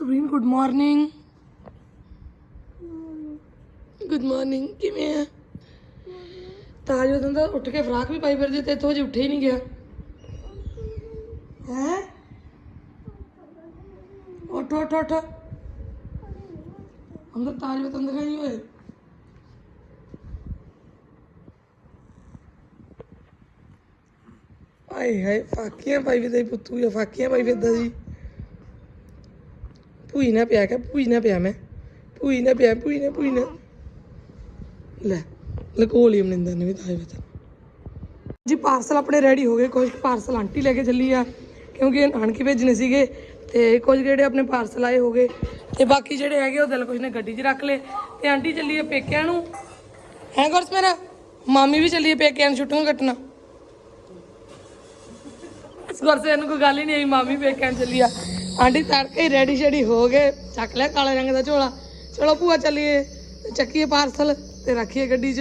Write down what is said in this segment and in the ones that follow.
Sabreen good morning good morning ਕਿਵੇਂ ਆ? ਤਾਜ ਉਦੋਂ ਦਾ ਉੱਠ ਕੇ ਫਰਾਕ ਵੀ ਪਾਈ ਫਿਰਦੀ ਤੇ ਇੱਥੋਂ ਜੇ ਉੱਠੇ ਹੀ ਨਹੀਂ ਗਿਆ। ਹੈ? ਉੱਠ ਉੱਠ ਉੱਠ। ਅੰਦਰ ਤਾਜ ਬਤਨ ਦਿਖਾਈ ਹੋਏ। ਆਏ ਹਾਏ, ਫਾਕੀਆਂ ਪਾਈ ਵੀ ਪੁੱਤੂ ਜਾਂ ਫਾਕੀਆਂ ਪਾਈ ਫਿਰਦਾ ਸੀ। ਭੂਈ ਨਾ ਪਿਆ ਕਿ ਭੂਈ ਨਾ ਪਿਆ ਮੈਂ। ਭੂਈ ਨਾ ਪਿਆ, ਭੂਈ ਨਾ ਭੂਈ ਨਾ। ਲੈ ਲਕੋ ਲਈ ਮਨਿੰਦਰ ਨੇ ਵੀ ਤਾਂ ਬਤਾ ਜੀ, ਪਾਰਸਲ ਆਪਣੇ ਰੈਡੀ ਹੋ ਗਏ। ਕੁਝ ਪਾਰਸਲ ਆਂਟੀ ਲੈ ਕੇ ਚੱਲੀ ਆ, ਕਿਉਂਕਿ ਨਾਨਕੀ ਭੇਜਣੇ ਸੀਗੇ ਤੇ ਕੁਝ ਜਿਹੜੇ ਆਪਣੇ ਪਾਰਸਲ ਆਏ ਹੋਗੇ ਤੇ ਬਾਕੀ ਜਿਹੜੇ ਹੈਗੇ ਉਹ ਦਿਲ ਕੁਝ ਨੇ ਗੱਡੀ 'ਚ ਰੱਖ ਲਏ ਤੇ ਆਂਟੀ ਚੱਲੀ ਆ ਪੇਕਿਆਂ ਨੂੰ। ਹੈ ਗੁਰਸ ਮੇਰਾ? ਮਾਮੀ ਵੀ ਚੱਲੀ ਆ ਪੇਕਿਆਂ ਨੂੰ ਛੁੱਟੀਆਂ ਕੱਟਣਾ। ਇਸ ਗੁਰਸੇ ਨੂੰ ਕੋਈ ਗੱਲ ਹੀ ਨਹੀਂ ਆਈ, ਮਾਮੀ ਪੇਕਿਆਂ ਨੂੰ ਚੱਲੀ ਆ। ਆਂਟੀ ਤੜਕੇ ਰੈਡੀ ਸ਼ੈਡੀ ਹੋ ਗਏ। ਚੱਕ ਲਿਆ ਕਾਲੇ ਰੰਗ ਦਾ ਝੋਲਾ। ਚਲੋ ਭੂਆ ਚੱਲੀਏ। ਚੱਕੀਏ ਪਾਰਸਲ ਤੇ ਰੱਖੀਏ ਗੱਡੀ 'ਚ।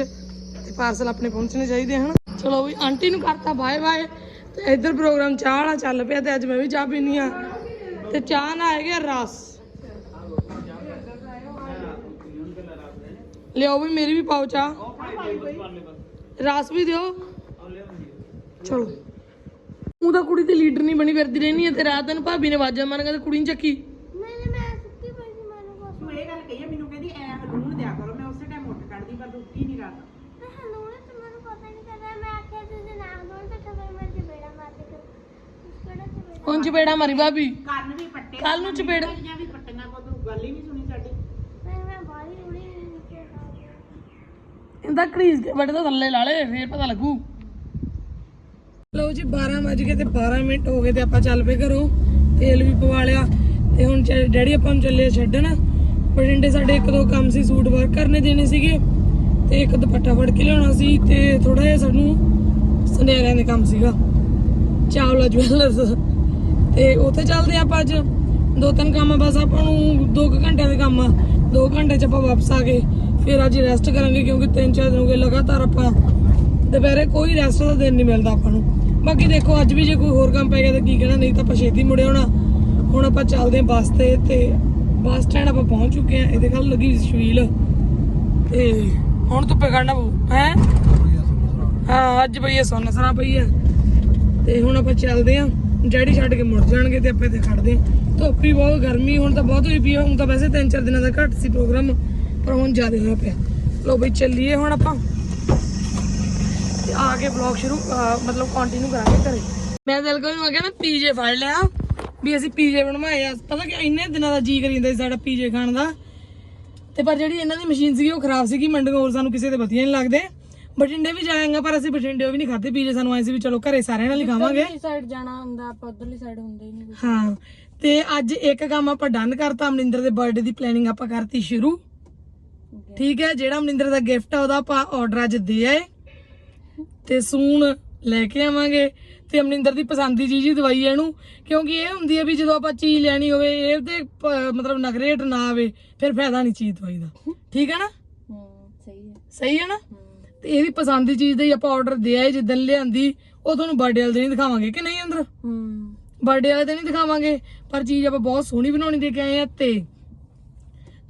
ਤੇ ਪਾਰਸਲ ਆਪਣੇ ਪਹੁੰਚਣੇ ਚਾਹੀਦੇ ਹਨ? ਚਲੋ ਵੀ ਆਂਟੀ ਨੂੰ ਕਰਤਾ ਬਾਏ ਬਾਏ ਤੇ ਇੱਧਰ ਪ੍ਰੋਗਰਾਮ ਚਾਹ ਵਾਲਾ ਚੱਲ ਪਿਆ ਤੇ ਅੱਜ ਮੈਂ ਵੀ ਚਾਹ ਪੀਣੀ ਆ। ਤੇ ਚਾਹ ਨਾਲ ਆ ਰਸ। ਲਿਓ ਵੀ, ਮੇਰੀ ਵੀ ਪਾਓ ਚਾਹ। ਰਸ ਵੀ ਦਿਓ। ਚਲੋ। ਉਹ ਤਾਂ ਕੁੜੀ ਤੇ ਲੀਡਰ ਨਹੀਂ ਬਣੀ ਫਿਰਦੀ ਰਹਿਣੀ ਹੈ ਤੇ ਰਾਤ ਨੂੰ ਭਾਬੀ ਨੇ ਆਵਾਜ਼ਾਂ ਮਾਰਨ ਕਹਿੰਦੇ ਕੁੜੀ ਨੂੰ ਚੱਕੀ। ਮੈਨੇ ਮੈਂ ਸੁੱਤੀ ਪਈ ਸੀ ਮੈਨੂੰ ਕੁਛ ਤੂੰ ਇਹ ਗੱਲ ਕਹੀ ਆ, ਮੈਨੂੰ ਕਹਿੰਦੀ ਐ ਲੂਣ ਦਿਆ ਕਰੋ ਮੈਂ ਉਸੇ ਟਾਈਮ ਉੱਠ ਕੱਢਦੀ ਪਰ ਰੁੱਟੀ ਨਹੀਂ ਰਾਤ। ਮੈਂ ਹਨੂਨ ਤੇ ਮੈਨੂੰ ਪਤਾ ਨਹੀਂ ਕਰਦਾ ਮੈਂ ਆਖਿਆ ਤੁਸੀਂ ਨਾ ਦੋਣ ਤੇ ਠਵੇ ਮੈਂ ਚਪੇੜਾ ਮਾਰ ਦੇ ਕਰ ਉਸ ਕਿਹੜਾ ਚਪੇੜਾ ਹੁਣ ਚਪੇੜਾ ਮਾਰੀ ਭਾਬੀ? ਕੰਨ ਵੀ ਪੱਟੇ ਕੱਲ੍ਹ ਨੂੰ ਚਪੇੜ। ਜਾਂ ਵੀ ਪੱਟੀਆਂ ਕੋ ਤੂੰ ਗੱਲ ਹੀ ਨਹੀਂ ਸੁਣੀ ਸਾਡੀ। ਮੈਂ ਮੈਂ ਬਾਹਰ ਹੀ ਉੜੀ ਨੀਚੇ ਆ ਗਿਆ ਇਹਦਾ ਘੜੀਸ ਕੇ ਬੜੇ ਤੋਂ ਥੱਲੇ ਲਾ ਲੇ ਫੇਰ ਪਤਾ ਲੱਗੂ। ਲਓ ਜੀ 12 ਵਜ ਗਏ ਤੇ 12 ਮਿੰਟ ਹੋ ਗਏ ਤੇ ਆਪਾਂ ਚੱਲ ਪਏ ਘਰੋਂ। ਤੇਲ ਵੀ ਪਵਾ ਲਿਆ ਤੇ ਹੁਣ ਚ- ਡੈਡੀ ਆਪਾਂ ਨੂੰ ਚੱਲੇ ਛੱਡਣ। ਬਠਿੰਡੇ ਸਾਡੇ ਇੱਕ ਦੋ ਕੰਮ ਸੀ, ਸੂਟ ਵਰਕ ਕਰਨੇ ਦੇਣੇ ਸੀਗੇ। ਤੇ ਇੱਕ ਦੁਪੱਟਾ ਫੜ ਕੇ ਲਿਆਉਣਾ ਸੀ ਤੇ ਥੋੜਾ ਜਿਹਾ ਸਾਨੂੰ ਸੁਨਿਆਰਿਆਂ ਦੇ ਕੰਮ ਸੀਗਾ। ਚਾਵਲਾ ਜਵੈਲਰਸ ਤੇ ਉੱਥੇ ਚੱਲਦੇ ਆ ਆਪਾਂ ਅੱਜ। ਦੋ ਤਿੰਨ ਕੰਮ ਬਸ ਆਪਾਂ ਨੂੰ 2 ਘੰਟਿਆਂ ਦੇ ਕੰਮ ਆ। 2 ਘੰਟੇ ਚ ਆਪਾਂ ਵਾਪਸ ਆ ਗਏ। ਫਿਰ ਅੱਜ ਰੈਸਟ ਕਰਾਂਗੇ ਕਿਉਂਕਿ ਤਿੰਨ ਚਾਰ ਦਿਨ ਹੋ ਗਏ ਲਗਾਤਾਰ ਆਪਾਂ। ਦੁਪਹਿਰੇ ਕੋਈ ਰੈਸਟ ਦਾ ਦਿਨ ਨਹੀਂ ਮਿਲਦਾ ਆਪਾਂ ਨੂੰ। ਬਾਕੀ ਦੇਖੋ, ਅੱਜ ਵੀ ਜੇ ਕੋਈ ਹੋਰ ਕੰਮ ਪੈ ਗਿਆ ਤਾਂ ਕੀ ਕਹਿਣਾ, ਨਹੀਂ ਤਾਂ ਆਪਾਂ ਛੇਤੀ ਮੁੜੇ ਆਉਣਾ। ਹੁਣ ਆਪਾਂ ਚੱਲਦੇ ਹਾਂ ਬੱਸ ਤੇ ਤੇ ਬੱਸ ਸਟੈਂਡ ਆਪਾਂ ਪਹੁੰਚ ਚੁੱਕੇ ਹਾਂ। ਇਹਦੇ ਕੱਲ ਲੱਗੀ ਸ਼ਵੀਲ ਤੇ ਹੁਣ ਧੁੱਪੇ ਖੜਨਾ ਪਊ, ਹੈ? ਹਾਂ, ਅੱਜ ਪਈ ਇਹ ਸੁੰਨ ਸਰਾ ਪਈ ਹੈ। ਤੇ ਹੁਣ ਆਪਾਂ ਚੱਲਦੇ ਆਂ ਡੈਡੀ ਛੱਡ ਕੇ ਮੁੜ ਜਾਣਗੇ ਤੇ ਆਪਾਂ ਤੇ ਖੜਦੇ ਆਂ ਧੁੱਪ ਵੀ ਬਹੁਤ, ਗਰਮੀ ਹੁਣ ਤਾਂ ਬਹੁਤ ਹੋਈ ਪਈ ਆ ਹੁਣ ਤਾਂ ਵੈਸੇ ਤਿੰਨ ਚਾਰ ਦਿਨਾਂ ਦਾ ਘੱਟ ਸੀ ਪ੍ਰੋਗਰਾਮ, ਪਰ ਹੁਣ ਜ਼ਿਆਦਾ ਹੋਇਆ ਪਿਆ। ਲੋ ਬਈ, ਚੱਲੀਏ ਹੁਣ ਆਪਾਂ। ਤੇ ਆ ਕੇ ਵਲੌਗ ਸ਼ੁਰੂ ਮਤਲਬ ਕੰਟੀਨਿਊ ਕਰਾਂਗੇ ਘਰੇ। ਮੈਂ ਦਿਲ ਕੋਈ ਗਿਆ ਨਾ ਪੀਜੇ ਫੜ ਲਿਆ ਵੀ ਅਸੀਂ ਪੀਜੇ ਬਣਵਾਏ ਆ। ਪਤਾ ਕਿ ਇੰਨੇ ਦਿਨਾਂ ਦਾ ਜੀ ਕਰੀ ਜਾਂਦਾ ਸੀ ਸਾਡਾ ਪੀਜੇ ਖਾਣ ਦਾ। ਤੇ ਪਰ ਜਿਹੜੀ ਇਹਨਾਂ ਦੀ ਮਸ਼ੀਨ ਸੀਗੀ ਉਹ ਖਰਾਬ ਸੀਗੀ। ਮੰਡੀਆਂ ਹੋਰ ਸਾਨੂੰ ਕਿਸੇ ਦੇ ਵਧੀਆ ਨਹੀਂ ਲੱਗਦੇ। ਬਠਿੰਡੇ ਵੀ ਜਾਏਗਾ ਪਰ ਅਸੀਂ ਬਠਿੰਡੇ ਵੀ ਨਹੀਂ ਖਾਦੇ ਪੀਜੇ ਸਾਨੂੰ। ਆਏ ਸੀ ਵੀ ਚਲੋ ਘਰੇ ਸਾਰਿਆਂ ਨਾਲ ਹੀ ਖਾਵਾਂਗੇ। ਸਾਈਡ ਜਾਣਾ ਹੁੰਦਾ ਆਪਾਂ ਉਧਰਲੀ ਸਾਈਡ ਹੁੰਦੇ ਹੀ ਨਹੀਂ ਹਾਂ। ਤੇ ਅੱਜ ਇੱਕ ਕੰਮ ਆਪਾਂ ਡਨ ਕਰਤਾ ਅਮਰਿੰਦਰ ਦੇ ਬਰਥਡੇ ਦੀ ਪਲੈਨਿੰਗ ਆਪਾਂ ਕਰਤੀ ਸ਼ੁਰੂ। ਠੀਕ ਹੈ ਜਿਹੜਾ ਅਮਰਿੰਦਰ ਦਾ ਗਿਫਟ ਆ ਉਹਦਾ ਆਪਾਂ ਆਰਡਰ ਅੱਜ ਦੇ ਆਏ। ਤੇ ਸੂਨ ਲੈ ਕੇ ਆਵਾਂਗੇ ਤੇ ਅਮਰਿੰਦਰ ਦੀ ਪਸੰਦ ਦੀ ਚੀਜ਼ ਹੀ ਦਵਾਈ ਹੈ ਇਹਨੂੰ। ਕਿਉਂਕਿ ਇਹ ਹੁੰਦੀ ਹੈ ਵੀ ਜਦੋਂ ਆਪਾਂ ਚੀਜ਼ ਲੈਣੀ ਹੋਵੇ ਇਹ ਤੇ ਪ- ਮਤਲਬ ਨਗਰੇਟ ਨਾ ਆਵੇ ਫਿਰ ਫਾਇਦਾ ਨਹੀਂ ਚੀਜ਼ ਦਵਾਈ ਦਾ। ਠੀਕ ਹੈ ਨਾ? ਹੂੰ ਸਹੀ ਹੈ ਸਹੀ ਹੈ ਨਾ? ਤੇ ਇਹਦੀ ਪਸੰਦ ਦੀ ਚੀਜ਼ ਦਾ ਹੀ ਆਪਾਂ ਆਰਡਰ ਦੇ ਆਏ ਜਿੱਦਣ ਲਿਆਂਦੀ ਉਹ ਤੁਹਾਨੂੰ ਬਰਥਡੇ ਵਾਲੇ ਦਿਨ ਹੀ ਦਿਖਾਵਾਂਗੇ ਕਿ ਨਹੀਂ ਅੰਦਰ? ਹੂੰ। ਬਰਥਡੇ ਵਾਲੇ ਦਿਨ ਹੀ ਦਿਖਾਵਾਂਗੇ ਪਰ ਚੀਜ਼ ਆਪਾਂ ਬਹੁਤ ਸੋਹਣੀ ਬਣਾਉਣੀ ਦੇ ਕੇ ਆਏ ਆ ਤੇ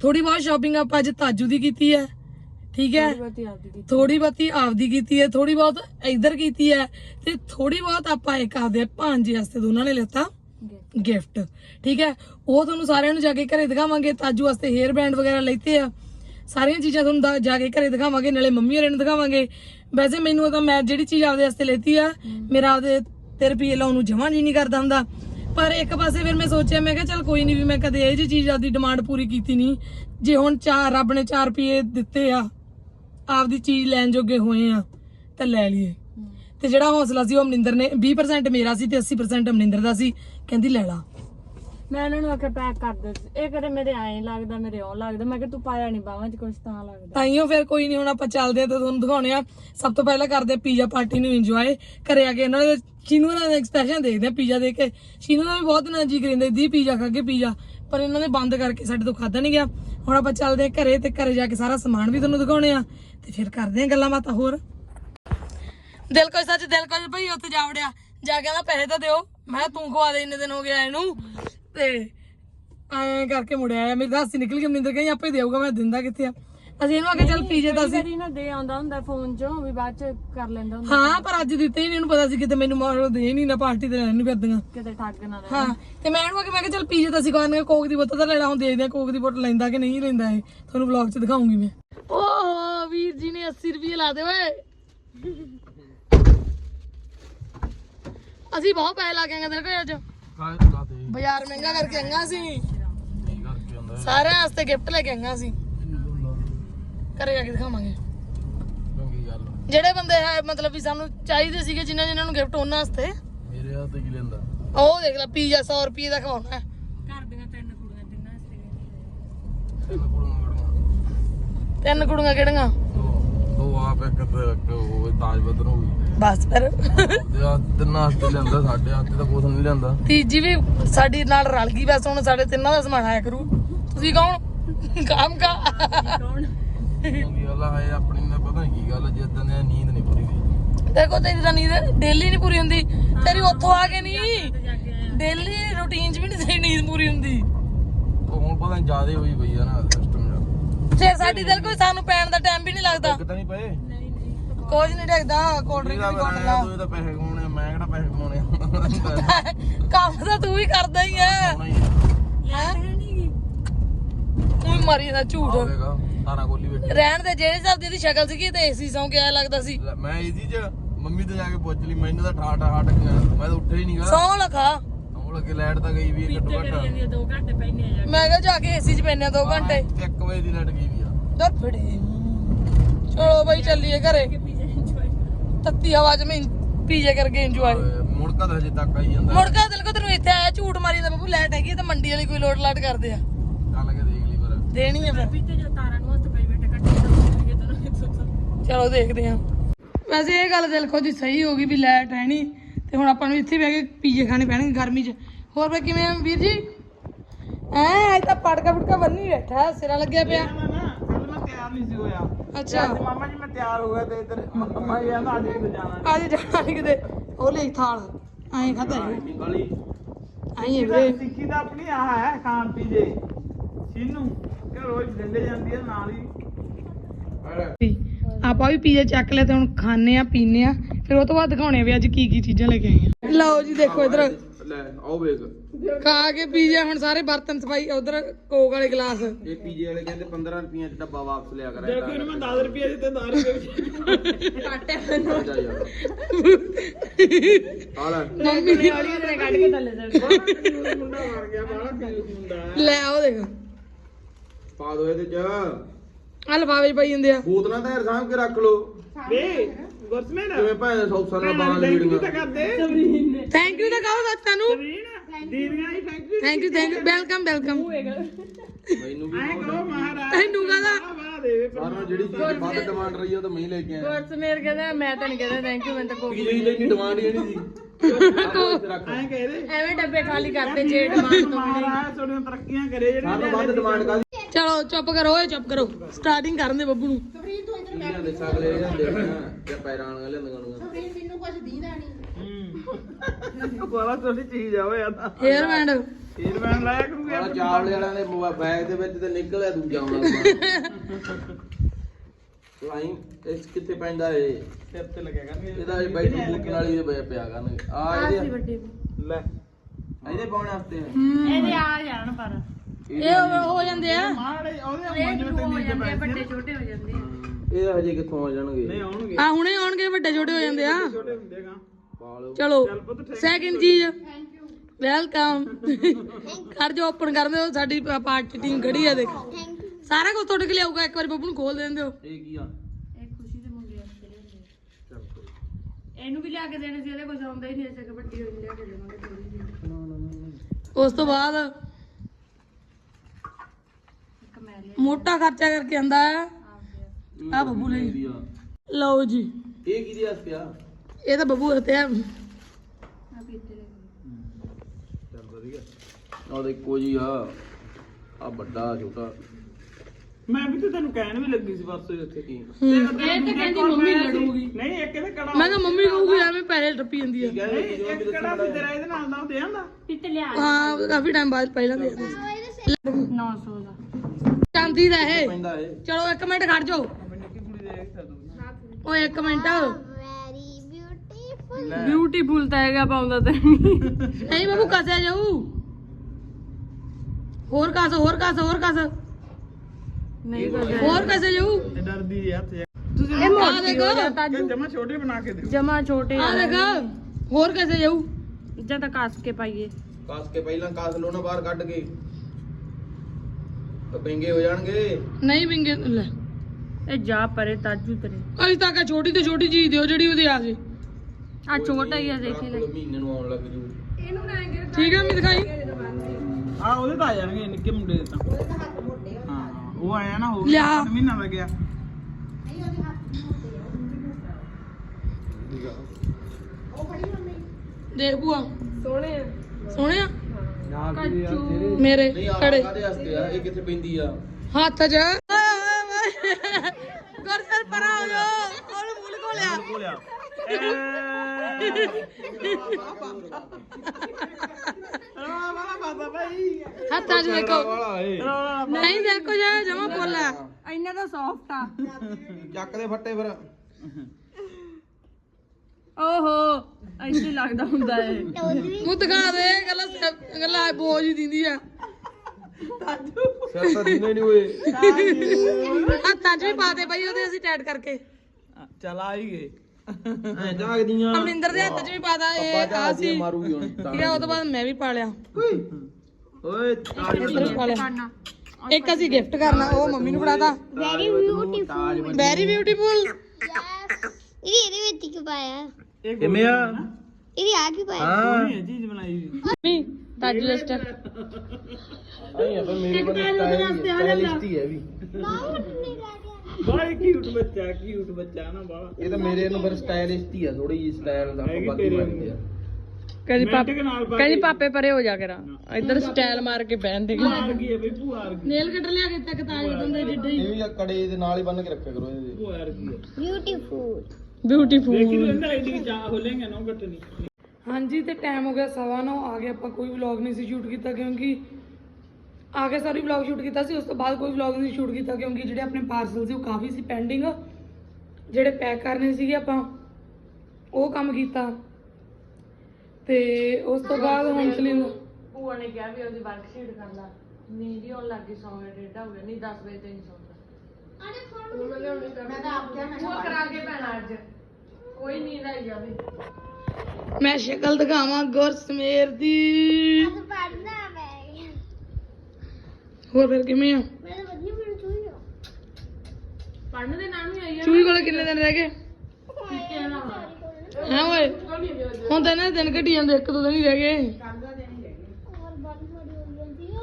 ਥੋੜੀ ਬਹੁਤ ਸ਼ਾਪਿੰਗ ਆਪਾਂ ਅੱਜ ਤਾਜੂ ਦੀ ਕੀਤੀ ਹੈ ਠੀਕ ਹੈ? ਥੋੜੀ ਬਹੁਤੀ ਆਪਦੀ ਕੀਤੀ ਹੈ। ਥੋੜੀ ਬਹੁਤ ਇੱਧਰ ਕੀਤੀ ਹੈ ਤੇ ਥੋੜੀ ਬਹੁਤ ਆਪਾਂ ਇੱਕ ਆਪਦੇ ਭਾਂਜੇ ਵਾਸਤੇ ਦੋਨਾਂ ਨੇ ਲਿੱਤਾ ਗਿਫਟ ਠੀਕ ਹੈ? ਉਹ ਤੁਹਾਨੂੰ ਸਾਰਿਆਂ ਨੂੰ ਜਾ ਕੇ ਘਰੇ ਦਿਖਾਵਾਂਗੇ ਤਾਜੂ ਵਾਸਤੇ ਹੇਅਰ ਬੈਂਡ ਵਗੈਰਾ ਲੈਤੇ ਆ। ਸਾਰੀਆਂ ਚੀਜ਼ਾਂ ਤੁਹਾਨੂੰ ਜਾ ਕੇ ਘਰੇ ਦਿਖਾਵਾਂਗੇ ਨਾਲੇ ਮੰਮੀ ਹੋਰਾਂ ਨੂੰ ਦਿਖਾਵਾਂਗੇ। ਵੈਸੇ ਮੈਨੂੰ ਤਾਂ ਮੈਂ ਜਿਹੜੀ ਚੀਜ਼ ਆਪਦੇ ਵਾਸਤੇ ਲੈਤੀ ਆ ਮੇਰਾ ਆਪਦੇ ਤੇ ਰੁਪਈਏ ਲਾਉਣ ਨੂੰ ਜਮਾਂ ਜੀ ਨਹੀਂ ਕਰਦਾ ਹੁੰਦਾ। ਪਰ ਇੱਕ ਪਾਸੇ ਫਿਰ ਮੈਂ ਸੋਚਿਆ ਮੈਂ ਕਿਹਾ ਚੱਲ ਕੋਈ ਨਹੀਂ ਵੀ ਮੈਂ ਕਦੇ ਇਹ ਜੀ ਚੀਜ਼ ਆਪਦੀ ਡਿਮਾਂਡ ਪੂਰੀ ਕੀਤੀ ਨਹੀਂ ਜੇ ਹੁਣ ਚਾਰ ਰੱਬ ਨੇ 4 ਰੁਪਏ ਦਿੱਤੇ ਆ ਆਪਦੀ ਚੀਜ਼ ਲੈਣ ਜੋਗੇ ਹੋਏ ਆ ਤਾਂ ਲੈ ਲਈਏ। ਤੇ ਜਿਹੜਾ ਹੌਸਲਾ ਸੀ ਉਹ ਅਮਰਿੰਦਰ ਨੇ 20% ਮੇਰਾ ਸੀ ਤੇ 80% ਅਮਰਿੰਦਰ ਦਾ ਸੀ ਕਹਿੰਦੀ ਲੈ ਲਾ। ਮੈਂ ਇਹਨਾਂ ਨੂੰ ਆਖਿਆ ਪੈਕ ਕਰ ਦੇ ਇਹ ਕਰੇ ਮੇਰੇ ਐਂ ਲੱਗਦਾ ਮੇਰੇ ਉਹ ਲੱਗਦਾ। ਮੈਂ ਕਿ ਤੂੰ ਪਾਇਆ ਨਹੀਂ ਬਾਹਾਂ 'ਚ ਕੁਝ ਤਾਂ ਲੱਗਦਾ। ਤਾਈਓ ਫਿਰ ਕੋਈ ਨਹੀਂ ਹੁਣ ਆਪਾਂ ਚੱਲਦੇ ਆ ਤੇ ਤੁਹਾਨੂੰ ਦਿਖਾਉਣੇ ਆ। ਸਭ ਤੋਂ ਪਹਿਲਾਂ ਕਰਦੇ ਪੀਜ਼ਾ ਪਾਰਟੀ ਨੂੰ ਇੰਜੋਏ ਘਰੇ ਆ ਕੇ ਇਹਨਾਂ ਦੇ ਸ਼ੀਨੂ ਦਾ ਐਕਸਪ੍ਰੈਸ਼ਨ ਦੇਖਦੇ ਆ ਪੀਜ਼ਾ ਦੇਖ ਕੇ। ਸ਼ੀਨੂ ਦਾ ਵੀ ਬਹੁਤ ਨਾ ਜੀ ਕਰਿੰਦਾ ਦੀ ਪੀਜ਼ਾ ਖਾ ਕੇ ਪੀਜ਼ਾ। ਪਰ ਇਹਨਾਂ ਨੇ ਬੰਦ ਕਰਕੇ ਸਾਡੇ ਤੋਂ ਖਾਦਾ ਨਹੀਂ ਗਿਆ। ਹੁਣ ਆਪਾਂ ਚੱਲਦੇ ਆ ਘਰੇ ਤੇ ਘਰੇ ਜਾ ਕੇ ਸਾਰਾ ਸਮਾਨ ਵੀ ਤੁਹਾਨੂੰ ਦਿਖਾਉਣੇ ਆ ਤੇ ਫਿਰ ਕਰਦੇ ਆ ਗੱਲਾਂ ਬਾਤਾਂ ਹੋਰ। ਦਿਲ ਕੋਈ ਸੱਚ, ਦਿਲ ਕੋਈ ਭਈ ਉੱਥੇ ਜਾ ਵੜਿਆ। ਜਾ ਕੇ ਕਹਿੰਦਾ ਪੈਸੇ ਤਾਂ ਦਿਓ। ਮੈਂ ਕਿਹਾ ਤੂੰ ਖਵਾ ਦੇ ਇੰਨੇ ਦਿਨ ਹੋ ਗਿਆ ਇਹਨੂੰ ਤੇ ਐਂ ਕਰਕੇ ਮੁੜਿਆ ਆਇਆ। ਮੇਰੀ ਦੱਸ ਨਿਕਲ ਗਈ ਮਨਿੰਦਰ ਕਹੀਂ ਆਪੇ ਦੇਊਗਾ, ਮੈਂ ਦਿੰਦਾ ਕਿੱਥੇ ਆ? ਅਸੀਂ ਇਹਨੂੰ ਆਖਿਆ ਚੱਲ ਪੀਜੇ ਤਾਂ ਅਸੀਂ ਨਾ ਦੇ ਆਉਂਦਾ ਹੁੰਦਾ ਫੋਨ 'ਚੋਂ ਵੀ ਬਾਅਦ 'ਚ ਕਰ ਲੈਂਦਾ ਹੁੰਦਾ। ਹਾਂ ਪਰ ਅੱਜ ਦਿੱਤੇ ਹੀ ਨਹੀਂ ਇਹਨੂੰ ਪਤਾ ਸੀ ਕਿਤੇ ਮੈਨੂੰ ਮਾਰੋ ਦੇ ਨਹੀਂ ਨਾ ਪਾਰਟੀ ਤੇ ਲੈਣ ਫਿਰਦੀਆਂ। ਕਿਤੇ ਠੱਗ ਨਾ ਰਹੇ ਹਾਂ ਤੇ ਮੈਂ ਇਹਨੂੰ ਆਖਿਆ ਮੈਂ ਕਿਹਾ ਚੱਲ ਪੀਜੇ ਤਾਂ ਅਸੀਂ ਖਾਣੇ ਕੋਕ ਦੀ ਬੋਤਲ ਤਾਂ ਲੈਣਾ ਹੁਣ ਦੇਖਦੇ ਆ ਕੋਕ ਦੀ ਬੋਤਲ ਲੈਂਦਾ ਕਿ ਨਹੀਂ ਲੈਂਦਾ ਇਹ। ਤੁਹਾਨੂੰ ਵਲੌਗ 'ਚ ਦਿਖਾਉਂਗੀ ਮੈਂ। ਓਹ ਵੀਰ ਜੀ ਨੇ 80 ਰੁਪਏ ਲਾ ਦੇ ਓਏ। ਅਸੀਂ ਬਹੁਤ ਪੈਸੇ ਲਾ ਕੇ ਆਏ ਤੇਰੇ ਕੋਲ ਅੱਜ। ਬਾਜ਼ਾਰ ਮਹਿੰਗਾ ਕਰਕੇ ਆਂਗਾ ਸੀ। ਸਾਰਿਆਂ ਵਾਸਤੇ ਗਿਫਟ ਲੈ ਕੇ ਆਂਗਾ ਸੀ। ਘਰੇ ਜਾ ਕੇ ਦਿਖਾਵਾਂਗੇ। ਜਿਹੜੇ ਬੰਦੇ ਹੈ ਮਤਲਬ ਵੀ ਸਾਨੂੰ ਚਾਹੀਦੇ ਸੀਗੇ ਜਿਨ੍ਹਾਂ ਜਿਨ੍ਹਾਂ ਨੂੰ ਗਿਫਟ ਉਹਨਾਂ ਵਾਸਤੇ। ਮੇਰੇ ਹੱਥ ਕੀ ਲੈਂਦਾ? ਉਹ ਦੇਖ ਲੈ ਪੀਜ਼ਾ 100 ਰੁਪਏ ਦਾ ਖਵਾਉਣਾ ਹੈ। ਘਰ ਦੀਆਂ ਤਿੰਨ ਕੁੜੀਆਂ ਤਿੰਨਾਂ ਤਿੰਨ ਕੁੜੀਆਂ ਕੁੜੀਆਂ ਤਿੰਨ ਕੁੜੀਆਂ ਕਿਹੜੀਆਂ? ਦੋ ਦੋ ਆਪ ਇੱਕ ਤੇ ਇੱਕ ਉਹ ਤਾਜ ਬਦਰ ਹੋ ਗਈ। ਬਸ ਫਿਰ। ਤੇ ਆ ਤਿੰਨਾਂ ਹੱਥ ਲੈਂਦਾ ਸਾਡੇ ਹੱਥ ਤਾਂ ਕੁਛ ਨਹੀਂ ਲੈਂਦਾ ਤੀਜੀ ਵੀ ਸਾਡੀ ਨਾਲ ਰਲ ਗਈ ਬਸ ਹੁਣ ਸਾਡੇ ਤਿੰਨਾਂ ਦਾ ਸਮਾਨ ਆਇਆ ਕਰੂ। ਤੁਸੀਂ ਕੌਣ? ਕੰਮ ਕਾ। ਕੀ ਗੱਲ ਆ ਇਹ ਆਪਣੀ ਨੇ ਪਤਾ ਨਹੀਂ ਕੀ ਗੱਲ ਆ, ਜਿੱਦਾਂ ਦੀ ਨੀਂਦ ਨਹੀਂ ਪੂਰੀ ਹੋਈ। ਦੇਖੋ ਤੇਰੀ ਤਾਂ ਨੀਂਦ ਡੇਲੀ ਨਹੀਂ ਪੂਰੀ ਹੁੰਦੀ। ਤੇਰੀ ਉੱਥੋਂ ਆ ਕੇ ਨਹੀਂ ਡੇਲੀ ਰੂਟੀਨ 'ਚ ਵੀ ਨਹੀਂ ਤੇਰੀ ਨੀਂਦ ਪੂਰੀ ਹੁੰਦੀ। ਉਹ ਹੁਣ ਪਤਾ ਨਹੀਂ ਜ਼ਿਆਦੇ ਹੋਈ ਪਈ ਆ ਨਾ ਸਿਸਟਮ ਫਿਰ ਸਾਡੀ ਦਿਲ ਕੋਈ ਸਾਨੂੰ ਪੈਣ ਦਾ ਟਾਈਮ ਵੀ ਨਹੀਂ ਲੱਗਦਾ। ਇੱਕ ਤਾਂ ਨਹੀਂ ਪਏ ਕੁਝ ਨਹੀਂ ਡਿੱਗਦਾ ਕੋਲਡ ਡਰਿੰਕ ਵੀ ਘੁੱਟ ਲਾ। ਤੂੰ ਤਾਂ ਪੈਸੇ ਕਮਾਉਣੇ ਆ, ਮੈਂ ਕਿਹੜਾ ਪੈਸੇ ਕਮਾਉਣੇ ਆ? ਕੰਮ ਤਾਂ ਤੂੰ ਵੀ ਕਰਦਾ ਹੀ ਹੈ। ਕਮਾਉਣਾ ਹੀ ਆ। ਤੂੰ ਵੀ ਮਰੀ ਦਾ ਝੂਠ। ਆਵੇਗਾ ਤਾਰਾ ਕੋਲੀ ਬੈਠੀ ਰਹਿਣ ਦੇ ਜਿਹੜੇ ਹਿਸਾਬ ਦੀ ਇਹਦੀ ਸ਼ਕਲ ਸੀਗੀ ਤੇ ਏਸੀ ਸੌਂ ਕੇ ਆਇਆ ਲੱਗਦਾ ਸੀ। ਲੈ, ਮੈਂ ਈਜ਼ੀ ਚ ਮੰਮੀ ਤੇ ਜਾ ਕੇ ਪੁੱਛ ਲਈ ਮੈਨੂੰ ਤਾਂ ਠਾਠ ਹਾਟ ਗਿਆ ਮੈਂ ਤਾਂ ਉੱਠਿਆ ਹੀ ਨਹੀਂਗਾ ਸੌਂ ਲਖਾ ਉਹ ਲੱਗੇ ਲਾਈਟ ਤਾਂ ਗਈ ਵੀ ਘੱਟੋ ਘੱਟ। ਜਾਂਦੀਆਂ ਦੋ ਘੰਟੇ ਪੈਨੇ ਆ ਮੈਂ ਕਿਹਾ ਜਾ ਕੇ ਏਸੀ 'ਚ ਪੈਨੇ 2 ਘੰਟੇ। 1 ਵਜੇ ਦੀ ਲਾਈਟ ਗਈ ਵੀ ਆ। ਦਰ ਫੜੇ। ਚਲੋ ਬਈ ਚੱਲੀਏ ਘਰੇ। ਤੱਤੀ ਹਵਾ 'ਚ ਮੈਂ ਪੀਜੇ ਕਰਕੇ ਇੰਜੋਏ ਓਏ, ਮੁੜਕਾ ਤਾਂ ਹਜੇ ਤੱਕ ਆਈ ਜਾਂਦਾ। ਮੁੜ ਕੇ ਦਿਲ ਕੋ ਤੈਨੂੰ ਇੱਥੇ ਆਇਆ ਝੂਠ ਮਾਰੀ ਦਾ ਬੱਬੂ ਲਾਈਟ ਹੈਗੀ ਆ ਤੇ ਮੰਡੀ ਵਾਲੀ ਕੋਈ ਲੋਡ ਲਾਟ ਕਰਦੇ ਆ। ਚੱਲ ਕੇ ਦੇਖ ਲਈ ਪਰ ਦੇਣੀ ਆ ਫਿਰ। ਤੇ ਜੋ ਤਾਰਾਂ ਨੂੰ ਹੱਥ ਪਈ ਬੈਠੇ ਕੱਟੇ ਤਾਂ ਕਿਤੇ ਚਲੋ ਦੇਖਦੇ ਹਾਂ। ਵੈਸੇ ਇਹ ਗੱਲ ਦਿਲ ਖੋਦੀ ਸਹੀ ਹੋ ਗਈ ਵੀ ਲਾਈਟ ਹੈ ਨਹੀਂ ਤੇ ਹੁਣ ਆਪਾਂ ਨੂੰ ਇੱਥੇ ਬਹਿ ਕੇ ਪੀਜੇ ਖਾਣੇ ਪੈਣਗੇ ਗਰਮੀ 'ਚ। ਹੋਰ ਬਈ ਕਿਵੇਂ ਆ ਵੀਰ ਜੀ? ਐ ਅੱਜ ਤਾਂ ਪੜਕਾ ਫੁਟਕਾ ਬੰਨੀ ਬੈਠਾ ਸਿਰਾ ਲੱਗਿਆ ਪਿਆ। ਨਹੀਂ ਸੀ ਹੋਇਆ। ਅੱਛਾ। ਤੇ ਮਾਮਾ ਜੀ ਮੈਂ ਤਿਆਰ ਹੋ ਗਿਆ ਤੇ ਇੱਧਰ ਮਾਮਾ ਜੀ ਆਂਦਾ ਅੱਜ ਕਿਤੇ ਜਾਣਾ ਅੱਜ ਜਾਣਾ ਨੀ ਕਿਤੇ। ਉਹ ਲਈ ਥਾਲ ਐਂ ਖਾਦਾ ਇੰਨੀ ਕਾਲੀ ਐਂ ਹੀ ਇਹਦਾ ਵੀਰੇ। ਸਿੱਖੀ ਦਾ ਆਪਣੀ ਆਹ ਹੈ ਖਾਣ ਪੀਜੇ। ਸ਼ੀਨੂ ਕਿ ਰੋਜ਼ ਦਿੰਦੇ ਜਾਂਦੀ ਹੈ ਨਾਲ ਹੀ। ਆਪਾਂ ਵੀ ਪੀਜ਼ਾ ਚੱਕ ਲਿਆ ਤੇ ਹੁਣ ਖਾਣੇ ਆ ਪੀਣੇ ਆ। ਫਿਰ ਉਹ ਤੋਂ ਬਾਅਦ ਦਿਖਾਉਣੇ ਆ ਵੀ ਅੱਜ ਕੀ ਕੀ ਚੀਜ਼ਾਂ ਲੈ ਕੇ ਆਏ ਆ ਲਓ ਜੀ ਦੇਖੋ ਇਧਰ। ਲੈ ਆਓ ਵੇਖ। ਖਾ ਕੇ ਪੀਜ਼ਾ ਹੁਣ ਸਾਰੇ ਬਰਤਨ ਸਫ਼ਾਈ ਉਧਰ ਕੋਕ ਵਾਲੇ ਗਲਾਸ। ਇਹ ਪੀਜੇ ਵਾਲੇ ਕਹਿੰਦੇ 15 ਰੁਪਈਆ ਚ ਡੱਬਾ ਵਾਪਸ ਲਿਆ ਕਰ ਦੇਖੋ ਇਹਨੂੰ ਮੈਂ 10 ਰੁਪਏ ਦਿੱਤੇ। 10 ਰੁਪਏ ਕੱਟੇ ਯਾਰ ਆ ਲੈ। ਮੰਮੀ। ਦੀ ਵਾਲੀ ਨੇ ਕੱਢ ਕੇ ਥੱਲੇ ਦੇ ਮੁੰਡਾ ਮਰ ਗਿਆ ਬਾਹਲਾ ਪੀਸ ਮੁੰਡਾ ਲੈ ਆਓ ਦੇਖ। ਪਾ ਦੋ ਇਹਦੇ ਚ। ਆ ਲਫਾਵੇ ਪਾਈ ਜਾਂਦੇ ਆ। ਬੋਤਲਾਂ ਤਾਂ ਯਾਰ ਸਾਂਭ ਕੇ ਰੱਖ ਲੋ ਵੇ ਗੁਰਸਮੇਨ। ਕਿਵੇਂ ਭੈਣ ਦੇ ਸੌਸਾਂ ਨਾਲ ਬਾਲਾਂ ਲੀੜੀਆਂ। ਤਾਂ ਕਰਦੇ ਥੈਂਕ ਯੂ ਤਾਂ ਕਹੋ ਸੱਚਾ ਨੂੰ ਸਬਰੀਨ ਦੀਦੀਆਂ ਹੀ thank you thank you thank you welcome welcome ਮੈਨੂੰ ਵੀ ਐ ਕਹੋ ਮਹਾਰਾਜ। ਤੈਨੂੰ ਕਹਦਾ ਸਾਰਿਆਂ ਜਿਹੜੀ ਚੀਜ਼ ਵੱਧ ਡਿਮਾਂਡ ਰਹੀ ਉਹ ਤਾਂ ਮੈਂ ਹੀ ਲੈ ਕੇ ਆਇਆ। ਕੋਰਸ ਮੇਰ ਕਹਿੰਦਾ ਮੈਂ ਤਾਂ ਨਹੀਂ ਕਹਿੰਦਾ ਥੈਂਕ ਯੂ ਮੈਂ ਤਾਂ ਕੋਈ ਪੀਜੇ ਦੀ ਇੰਨੀ ਡਿਮਾਂਡ ਹੀ ਨਹੀਂ ਸੀ? ਰੱਖ। ਐ ਕਹਦੇ ਐਵੇਂ ਡੱਬੇ ਖਾਲੀ ਕਰਦੇ ਜੇ ਡਿਮਾਂਡ ਤੋਂ ਮਹਾਰਾਜ ਤੁਹਾਡੀਆਂ ਤਰੱਕੀਆਂ ਕਰੇ ਜਿਹੜੇ ਸਾਰਿਆਂ ਵੱਧ ਡਿਮਾਂਡ ਕਾਦੀ ਚਲੋ ਚੁੱਪ ਕਰੋ ਓਏ ਚੁੱਪ ਕਰੋ। ਸਟਾਰਟਿੰਗ ਕਰਨ ਦੇ ਬੱਬੂ ਨੂੰ। ਪੀਜਿਆਂ ਦੇ ਸਗਲੇ ਜਾਂਦੇ ਨੇ ਤੇ ਪੈਰਾਂ ਵਾਲੀਆਂ ਲੈਂਦੀਆਂ ਗਾਣੀਆਂ ਬੜਾ ਛੋਟੀ ਚੀਜ਼ ਆ ਓਏ ਆ ਤਾਂ। ਹੇਅਰ ਬੈਂਡ ਫੇਰ ਮੈਂ ਲਾਇਆ ਕਰੂੰਗੀ ਵਾਲਾ ਚਾਵਲੇ ਵਾਲਿਆਂ ਦੇ ਮੋਬਾਈਲ ਬੈਗ ਦੇ ਵਿੱਚ ਤੇ ਨਿਕਲਿਆ ਦੂਜਾ ਆਉਣਾ ਲਾਈਨ ਇਸ ਕਿੱਥੇ ਪੈਂਦਾ ਏ? ਸਿਰ ਤੇ ਲੱਗਿਆ ਕਰਨਗੇ। ਇਹਦਾ ਇਹ ਬੈਠੀ ਬੂਟਣ ਵਾਲੀ ਦੇ ਪਏ ਪਿਆ ਕਰਨਗੇ। ਆ ਇਹਦੇ ਵੱਡੇ। ਲੈ। ਇਹਦੇ ਪਾਉਣ ਵਾਸਤੇ ਇਹਦੇ ਆ ਜਾਣ ਪਰ। ਇਹ ਹੋ- ਹੋ ਜਾਂਦੇ ਆ। ਮਾੜੇ ਉਹਦੇ ਇਹ ਮਨ ਵਿੱਚ ਹੋ ਨਹੀਂ ਜਾਂਦੇ ਆ, ਵੱਡੇ ਛੋਟੇ ਹੋ ਜਾਂਦੇ ਆ। ਇਹ ਹਜੇ ਕਿੱਥੋਂ ਆ ਜਾਣਗੇ? ਨਹੀਂ ਆਉਣਗੇ। ਆ ਹੁਣੇ ਆਉਣਗੇ ਵੱਡੇ ਛੋਟੇ ਹੋ ਜਾਂਦੇ ਆ। ਛੋਟੇ ਹੁੰਦੇਗਾ ਪਾ ਲਓ ਚਲੋ ਚੱਲ ਪੁੱਤ ਠੀਕ ਸੈਕਿੰਡ ਚੀਜ਼ ਵੈਲਕਮ ਕਰ ਜੋ। ਓਪਨ ਕਰ ਦਿਓ ਸਾਡੀ ਪਾਰਟੀ ਟੀਮ ਖੜੀ ਆ ਦੇਖ। ਸਾਰਾ ਕੁਝ ਤੁਹਾਡੇ ਕੇ ਲਿਆਊਗਾ ਇੱਕ ਵਾਰੀ ਬੱਬੂ ਨੂੰ ਖੋਲ ਦੇਣ ਦਿਓ। ਇਹ ਕੀ ਆ? ਇਹ ਖੁਸ਼ੀ ਦੇ ਮੁੰਡੇ ਵਾਸਤੇ ਲਿਆਂਦੇ ਆ। ਇਹਨੂੰ ਵੀ ਲਿਆ ਕੇ ਦੇਣੇ ਸੀ ਇਹਦੇ ਕੁਝ ਆਉਂਦਾ ਹੀ ਨਹੀਂ ਇਸੇ ਕਿ ਵੱਡੀ ਹੋਈ ਲਿਆ ਕੇ ਦੇਵਾਂਗੇ ਥੋੜੀ ਜਿਹੀ ਉਸ ਤੋਂ ਬਾਅਦ ਇੱਕ ਮੈਂ ਲਿਆ ਮੋਟਾ ਖਰਚਾ ਕਰਕੇ ਆਂਦਾ ਆ। ਆ ਬੱਬੂ ਲਈ ਆ? ਲਓ ਜੀ। ਇਹ ਕਿਹਦੀ ਵਾਸਤੇ ਆ ਇਹ ਤਾਂ ਬੱਬੂ ਹਤੇ ਆ। ਆ ਚੱਲ ਵਧੀਆ। ਦੇਖੋ ਜੀ ਆ ਆ ਵੱਡਾ ਛੋਟਾ। ਮੈਂ ਵੀ ਤਾਂ ਤੈਨੂੰ ਕਹਿਣ ਵੀ ਲੱਗੀ ਸੀ ਪਰਸੋਂ ਉੱਥੇ ਕੀ ਹੂੰ। ਇਹ ਤਾਂ ਕਹਿੰਦੀ ਮੰਮੀ ਲੜੂਗੀ। ਨਹੀਂ ਇੱਕ ਇਹਦੇ ਕੜਾ ਮੈਂ ਕਿਹਾ ਮੰਮੀ ਕਹੂਗੀ ਐਵੇਂ ਪੈਸੇ ਟੱਪੀ ਜਾਂਦੀ ਆ। ਨਹੀਂ ਇੱਕ ਕੜਾ ਸੀ ਤੇਰਾ ਇਹਦੇ ਨਾਲ ਦਾ ਉਹ ਦੇ ਆਂਦਾ। ਪੀਤੇ ਲਿਆ। ਹਾਂ ਕਾਫੀ ਟਾਈਮ ਬਾਅਦ ਪਹਿਲਾਂ ਦੇ ਇਹਦੇ 900 ਦਾ। ਚਾਂਦੀ ਦਾ ਇਹ ਪੈਂਦਾ ਏ ਚਲੋ ਇੱਕ ਮਿੰਟ ਖੜ ਜਾਓ ਓਏ ਇੱਕ ਮਿੰਟ ਵੈਰੀ ਬਿਊਟੀਫੁਲ ਬਿਊਟੀਫੁਲ ਤਾਂ ਹੈਗਾ ਪਾਉਂਦਾ ਤੇ ਨਹੀਂ ਬਾਬੂ ਕਸਿਆ ਜਾਊ ਹੋਰ ਕਸ ਹੋਰ ਕਸ ਹੋਰ ਕਸ ਨਹੀਂ ਤਾਂ ਹੋਰ ਕਸੇ ਜਾਊ ਤੇ ਡਰਦੀ ਹੈ ਹੱਥ ਤੁਸੀਂ ਇਹ ਮੋਟੀ ਮੋਟੀ ਹੋ ਜਾ ਤਾਜੂ ਜਮਾ ਛੋਟੇ ਬਣਾ ਕੇ ਦਿਓ ਜਮਾ ਛੋਟੇ ਆ ਦੇਖ ਹੋਰ ਕਸੇ ਜਾਊ ਜਾਂ ਤਾਂ ਕੱਸ ਕੇ ਪਾਈਏ ਕਾਸ ਕੇ ਪਹਿਲਾਂ ਕਾਸ ਲੋ ਨਾ ਬਾਹਰ ਕੱਢ ਕੇ ਪਿੰਗੇ ਹੋ ਜਾਣਗੇ। ਨਹੀਂ ਵਿੰਗੇ ਲੈ। ਇਹ ਜਾ ਪਰੇ ਤਾਜੂ ਤੇਰੇ। ਅਜੇ ਤੱਕ ਆ ਛੋਟੀ ਤੋਂ ਛੋਟੀ ਚੀਜ਼ ਦਿਓ ਜਿਹੜੀ ਉਹਦੀ ਆ ਜੇ। ਆ ਛੋਟਾ ਹੀ ਆ ਦੇਖੇ ਲੈ। ਮਹੀਨੇ ਨੂੰ ਆਉਣ ਲੱਗ ਜੂ। ਠੀਕ ਆ ਮੈਂ ਦਿਖਾਈ ਆ ਉਹਦੇ ਤਾਂ ਆ ਜਾਣਗੇ ਨਿੱਕੇ ਮੁੰਡੇ ਦੇ ਤਾਂ। ਹਾਂ ਉਹ ਆਇਆ ਨਾ ਹੋ ਲਿਆ। ਗਿਆ ਮਹੀਨਾ ਦਾ ਗਿਆ। ਦੇਖ ਭੂਆ। ਸੋਹਣੇ ਸੋਹਣੇ ਆ। ਨਹੀਂ ਆ? ਵਾਸਤੇ ਆ ਇਹ ਕਿੱਥੇ ਪੈਂਦੀ ਆ ਹੱਥ 'ਚ ਕਰ ਸਰ ਪਰਾ ਹੋ ਜਾ ਉਹਨੂੰ ਮੂਲ ਕੋਲਿਆ ਬੋਲਿਆ ਵਾਲਾ ਬਾਬਾ ਭਾਈ ਹੱਥਾਂ 'ਚ ਦੇਖੋ ਵਾਲਾ ਏ ਨਹੀਂ ਦੇਖੋ ਜਾ ਜਮਾ ਬੋਲਾ ਇੰਨਾ ਤਾਂ ਸੌਫਟ ਆ ਚੱਕ ਦੇ ਫੱਟੇ ਫਿਰ ਓਹੋ ਐਸੇ ਲੱਗਦਾ ਹੁੰਦਾ ਏ ਮੂੰਹ ਦਿਖਾ ਦੇ ਗੱਲਾਂ ਗੱਲਾਂ ਬੋਝ ਹੀ ਦਿੰਦੀ ਆ। ਸਿਰ ਤਾਂ ਦਿਨੇ ਨਹੀਂ ਹੋਏ ਹੱਥਾਂ 'ਚ ਵੀ ਪਾ ਦੇ ਬਈ ਉਹਦੇ ਅਸੀਂ ਟੈਟ ਕਰਕੇ। ਚਲ ਆ ਹੀ ਗਏ। ਐ ਜਾਗਦੀਆਂ। ਅਮਰਿੰਦਰ ਦੇ ਹੱਥ 'ਚ ਵੀ ਪਾ ਦਾ ਪਾ ਇਹ ਆ ਸੀ। ਮਾਰੂਗੀ ਹੁਣ ਠੀਕ ਆ ਉਹ ਤੋਂ ਬਾਅਦ ਮੈਂ ਵੀ ਪਾ ਲਿਆ। ਓਏ ਤਾਜ ਇੱਧਰ ਵੀ ਪਾ ਲਿਆ। ਇੱਕ ਅਸੀਂ ਗਿਫਟ ਕਰਨਾ ਉਹ ਮੰਮੀ ਨੂੰ ਫੜਾਤਾ। Very beautiful very beautiful yes ਇਹ ਇਹਦੇ ਵਿੱਚ ਕੀ ਪਾਇਆ। ਕਿਵੇਂ ਆ? ਇਹਦੀ ਆ ਕੀ ਪਾਇਆ ਹਾਂ। ਇਹ ਚੀਜ਼ ਬਣਾਈ ਵੀ ਮੰਮੀ ਤਾਜੂ ਦਾ ਸਟੈਪ ਆਈ ਆ ਪਰ ਮੇਰੇ ਕੋਲ ਸਟਾਈਲਿਸਟ ਹੀ ਹੈ ਵੀ। ਨਾ ਨਹੀਂ ਲੈ ਗਿਆ ਬੜਾ ਕਿਊਟ ਬੱਚਾ ਕਿਊਟ ਬੱਚਾ ਨਾ ਬੜਾ ਇਹ ਤਾਂ ਮੇਰੇ ਨੂੰ ਫਿਰ ਸਟਾਈਲਿਸਟ ਹੀ ਆ ਥੋੜੀ ਜਿਹੀ ਸਟਾਈਲ ਦਾ ਹੈਗੀ ਬਾਕੀ ਤੇਰੇ ਬਣਦੀ ਆ। ਕਹਿੰਦੀ ਮਿੰਟ ਪਾਪੇ ਪਰੇ ਹੋ ਜਾ ਕਰਾ। ਇੱਧਰ ਸਟਾਈਲ ਮਾਰ ਕੇ ਬਹਿਣ ਦੇ। ਆ ਗਈ ਹੈ ਬਈ ਭੂਆ ਆ ਗਈ। ਨੇਲ ਕੱਟ ਲਿਆ ਕੇ ਤੱਕ ਤਾਜ ਦਿੰਦੇ ਜਿੱਡੇ ਹੀ। ਇਹ ਵੀ ਆ ਕੜੇ ਦੇ ਨਾਲ ਹੀ ਬੰਨ ਕੇ ਰੱਖਿਆ ਕਰੋ ਇਹਦੇ। ਭੂਆ ਆ ਗਈ ਹੈ। ਬਿਊਟੀਫੁਲ ਬਿਊਟੀਫੁਲ ਹਾਂਜੀ ਤੇ ਟਾਈਮ ਹੋ ਗਿਆ ਸਵਾ ਨੌ ਆ ਗਏ ਆਪਾਂ ਕੋਈ ਵਲੌਗ ਨਹੀਂ ਸੀ ਸ਼ੂਟ ਕੀਤਾ ਕਿਉਂਕਿ ਆ ਕੇ ਸਾਰੀ ਵਲੌਗ ਸ਼ੂਟ ਕੀਤਾ ਸੀ ਉਸ ਤੋਂ ਬਾਅਦ ਕੋਈ ਵਲੌਗ ਨਹੀਂ ਸ਼ੂਟ ਕੀਤਾ ਕਿਉਂਕਿ ਜਿਹੜੇ ਆਪਣੇ ਪਾਰਸਲ ਸੀ ਉਹ ਕਾਫੀ ਸੀ ਪੈਂਡਿੰਗ ਜਿਹੜੇ ਪੈਕ ਕਰਨੇ ਸੀਗੇ ਆਪਾਂ ਉਹ ਕੰਮ ਕੀਤਾ। ਤੇ ਉਸ ਤੋਂ ਬਾਅਦ ਹੁਣ ਸਲੀਨ ਭੂਆ ਨੇ ਕਿਹਾ ਵੀ ਉਹਦੀ ਵਰਕਸ਼ੀਟ ਕਰ ਲਾ। ਨੀਂਦ ਹੀ ਆਉਣ ਲੱਗ ਗਈ ਸੌਂ ਗਿਆ ਡੇਢਾ ਹੋ ਗਿਆ ਨਹੀਂ 10 ਵਜੇ ਤੇ ਨਹੀਂ ਸੌਂਦਾ ਆਨੇ ਮੈਂ ਤਾਂ ਆਪ ਜਾਣਾ ਭੂਆ ਕਰਾ ਕੇ ਪੈਣਾ ਅੱਜ। ਕੋਈ ਨੀਂਦ ਆਈ ਜਾਵੇ। ਮੈਂ ਸ਼ਕਲ ਦਿਖਾਵਾਂ ਗੁਰਸਮੇਰ ਦੀ। ਅੱਜ ਪੜਨਾ ਮੈਂ। ਹੋਰ ਫਿਰ ਕਿਵੇਂ ਆ ਮੈਂ ਤਾਂ ਵਧੀਆ ਬਣ ਚੁਈ ਆ। ਪੜਨ ਦੇ ਨਾਮ ਹੀ ਆਈ ਆ ਚੂਈ ਕੋਲ ਕਿੰਨੇ ਦਿਨ ਰਹਿ ਗਏ? ਹਾਂ ਓਏ? ਹੁਣ ਤਾਂ ਇਹਨਾਂ ਦੇ ਦਿਨ ਘਟੀ ਜਾਂਦੇ ਇੱਕ ਦੋ ਦਿਨ ਹੀ ਰਹਿ ਗਏ। ਔਰ ਬੜੀ ਬੜੀ ਹੋ ਜਾਂਦੀ ਆ।